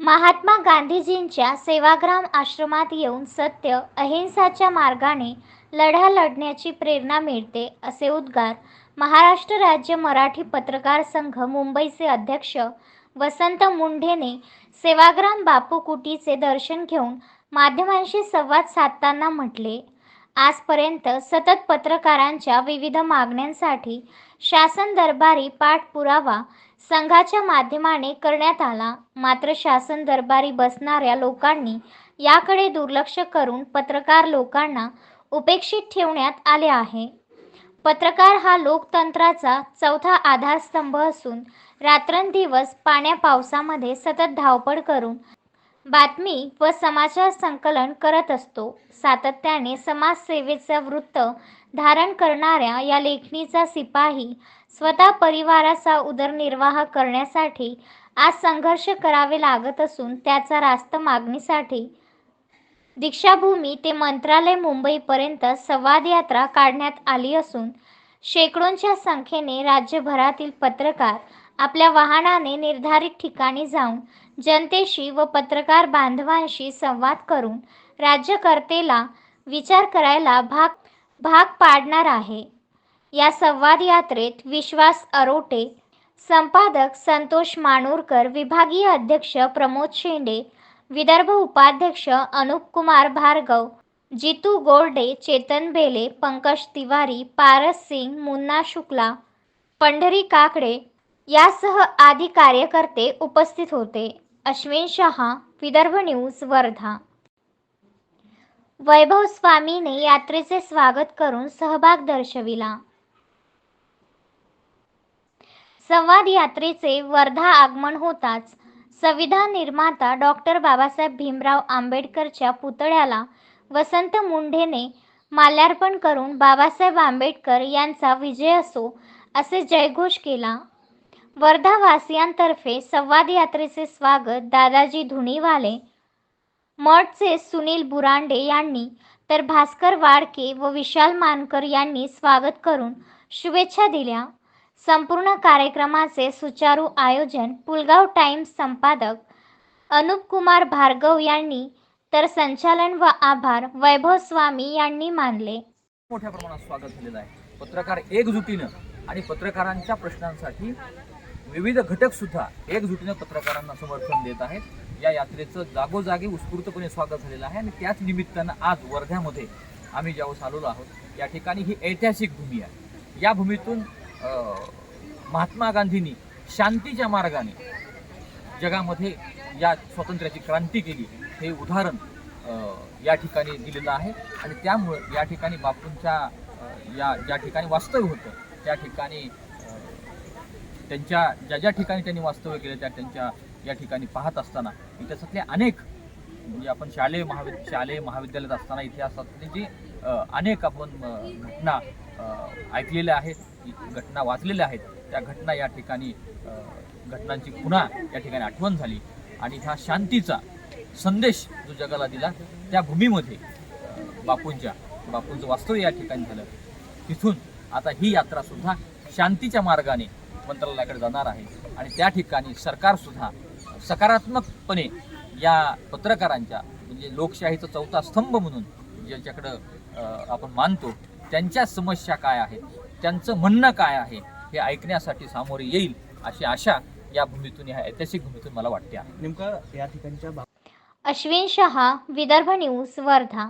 महात्मा गांधीजींच्या सेवाग्राम आश्रमात येऊन सत्य अहिंसाच्या मार्गाने लढा लढण्याची प्रेरणा मिळते असे उद्गार महाराष्ट्र राज्य मराठी पत्रकार संघ मुंबईचे अध्यक्ष वसंत मुंढेने सेवाग्राम बापू कुटीचे दर्शन घेऊन माध्यमांशी संवाद साधताना म्हटले. आजपर्यंत सतत पत्रकारांच्या विविध मागण्यांसाठी शासन दरबारी पाठपुरावा संघाच्या माध्यमाने करण्यात आला. मात्र शासन दरबारी बसणाऱ्या लोकांनी याकडे दुर्लक्ष करून पत्रकार लोकांना उपेक्षित ठेवण्यात आले आहे. पत्रकार हा लोकतंत्राचा चौथा आधारस्तंभ असून रात्रंदिवस पाण्या पावसामध्ये सतत धावपळ करून बातमी व समाचार संकलन करत असतो. सातत्याने समाजसेवेचं वृत्त धारण करणाऱ्या या लेखणीचा सिपाही स्वतः परिवाराचा उदरनिर्वाह करण्यासाठी आज संघर्ष करावे लागत असून त्याचा रास्त मागणीसाठी दीक्षाभूमी ते मंत्रालय मुंबईपर्यंत संवाद यात्रा काढण्यात आली असून शेकडोंच्या संख्येने राज्यभरातील पत्रकार आपल्या वाहनाने निर्धारित ठिकाणी जाऊन जनतेशी व पत्रकार बांधवांशी संवाद करून राज्यकर्तेला विचार करायला भाग भाग पाडणार आहे. या संवाद यात्रेत विश्वास अरोटे संपादक संतोष मानूरकर विभागीय अध्यक्ष प्रमोद शेंडे विदर्भ उपाध्यक्ष अनुप कुमार भार्गव जितू गोर्डे चेतन बेले पंकज तिवारी पारस सिंग मुन्ना शुक्ला पंढरी काकडे यासह आदी कार्यकर्ते उपस्थित होते. अश्विन शहा विदर्भ न्यूज वर्धा. वैभव स्वामीने यात्रेचे स्वागत करून सहभाग दर्शविला. संवाद यात्रेचे वर्धा आगमन होताच संविधान निर्माता डॉक्टर बाबासाहेब भीमराव आंबेडकरच्या पुतळ्याला वसंत मुंढेने माल्यार्पण करून बाबासाहेब आंबेडकर यांचा विजय असो असे जयघोष केला. वर्धावासियांतर्फे संवाद यात्रेचे स्वागत दादाजी धुणीवाले मठचे सुनील बुरांडे यांनी तर भास्कर वाडके व विशाल मानकर यांनी स्वागत करून शुभेच्छा दिल्या. संपूर्ण कार्यक्रमाचे सुचारू आयोजन पुलगाव टाइम्स संपादक अनुप कुमार भार्गव यांनी तर संचालन व आभार वैभव स्वामी यांनी मानले. मोठ्या प्रमाणात स्वागत झालेलं आहे. पत्रकार एकजुटीनं आणि पत्रकारांच्या प्रश्नांसाठी विविध घटक सुद्धा एकजुटीनं पत्रकारांना समर्थन देत आहेत. या यात्रेचं जागोजागी उत्स्फूर्तपणे स्वागत झालेलं आहे आणि त्याच निमित्तानं आज वर्ध्यामध्ये आम्ही ज्यावेळेस आलेलो आहोत या ठिकाणी ही ऐतिहासिक भूमी आहे. या भूमीतून महात्मा गांधींनी शांतीच्या मार्गाने जगामध्ये या स्वातंत्र्याची क्रांती केली हे उदाहरण या ठिकाणी दिलेलं आहे. आणि त्यामुळं या ठिकाणी बापूंच्या या ज्या ठिकाणी वास्तव्य होतं त्या ठिकाणी त्यांच्या ज्या ज्या ठिकाणी त्यांनी वास्तव्य केलं त्या त्यांच्या या ठिकाणी पाहत असताना इतिहासातले अनेक म्हणजे आपण शालेय महाविद शालेय महाविद्यालयात असताना इतिहासातले जे अनेक आपण घटना ऐकलेल्या आहेत घटना वाचलेल्या आहेत त्या घटना या ठिकाणी घटनांची पुन्हा या ठिकाणी आठवण झाली. आणि ह्या शांतीचा संदेश जो जगाला दिला त्या भूमीमध्ये बापूंच्या बापूंचं वास्तव्य या ठिकाणी झालं. तिथून आता ही यात्रा सुद्धा शांतीच्या मार्गाने मंत्रालयाकडे जाणार आहे. आणि त्या ठिकाणी सरकार सुद्धा सकारात्मकपणे या पत्रकारांच्या म्हणजे लोकशाहीचा चौथा स्तंभ म्हणून ज्याच्याकडं आपण मानतो त्यांच्या समस्या काय आहेत? त्यांचं म्हणणं काय आहे? हे ऐकण्यासाठी सामोरे येईल अशी आशा या भूमीतून या ऐतिहासिक भूमीतून मला वाटते आहे. नेमका या ठिकाणच्या अश्विन शहा विदर्भ न्यूज वर्धा.